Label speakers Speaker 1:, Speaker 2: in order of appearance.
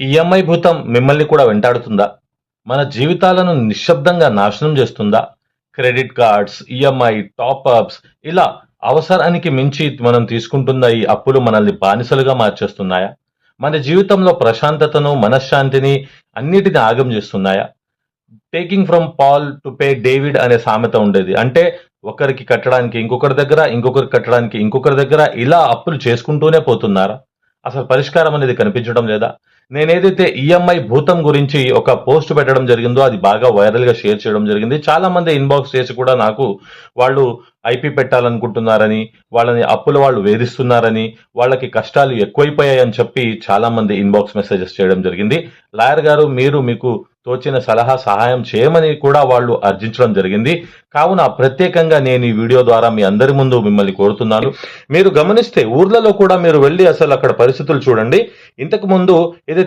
Speaker 1: EMI భూతం మిమ్మల్ని కూడా వెంటాడుతుందా? మన జీవితాలను నిశ్శబ్దంగా నాశనం చేస్తుందా? క్రెడిట్ కార్డ్స్ ఈఎంఐ టాప్అప్స్ ఇలా అవసరానికి మించి మనం తీసుకుంటున్న ఈ అప్పులు మనల్ని బానిసలుగా మార్చేస్తున్నాయా? మన జీవితంలో ప్రశాంతతను మనశ్శాంతిని అన్నిటిని ఆగం చేస్తున్నాయా? Taking from Paul to pay David అనే సామెత ఉండేది. అంటే ఒకరికి కట్టడానికి ఇంకొకరి దగ్గర ఇంకొకరికి కట్టడానికి ఇంకొకరి దగ్గర ఇలా అప్పులు చేసుకుంటూనే పోతున్నారా? అసలు పరిష్కారం అనేది కనిపించడం లేదా? నేనేదైతే ఈఎంఐ భూతం గురించి ఒక పోస్ట్ పెట్టడం జరిగిందో అది బాగా వైరల్గా షేర్ చేయడం జరిగింది. చాలా మంది ఇన్బాక్స్ చేసి కూడా నాకు వాళ్ళు ఐపీ పెట్టాలనుకుంటున్నారని వాళ్ళని అప్పుల వాళ్ళు వేధిస్తున్నారని వాళ్ళకి కష్టాలు ఎక్కువైపోయాయని చెప్పి చాలా మంది ఇన్బాక్స్ మెసేజెస్ చేయడం జరిగింది. లాయర్ గారు మీరు మీకు తోచిన సలహా సహాయం చేయమని కూడా వాళ్ళు అర్జించడం జరిగింది. కావున ప్రత్యేకంగా నేను ఈ వీడియో ద్వారా మీ అందరి ముందు మిమ్మల్ని కోరుతున్నాను. మీరు గమనిస్తే ఊర్లలో కూడా మీరు వెళ్ళి అసలు అక్కడ పరిస్థితులు చూడండి. ఇంతకు ముందు ఏదైతే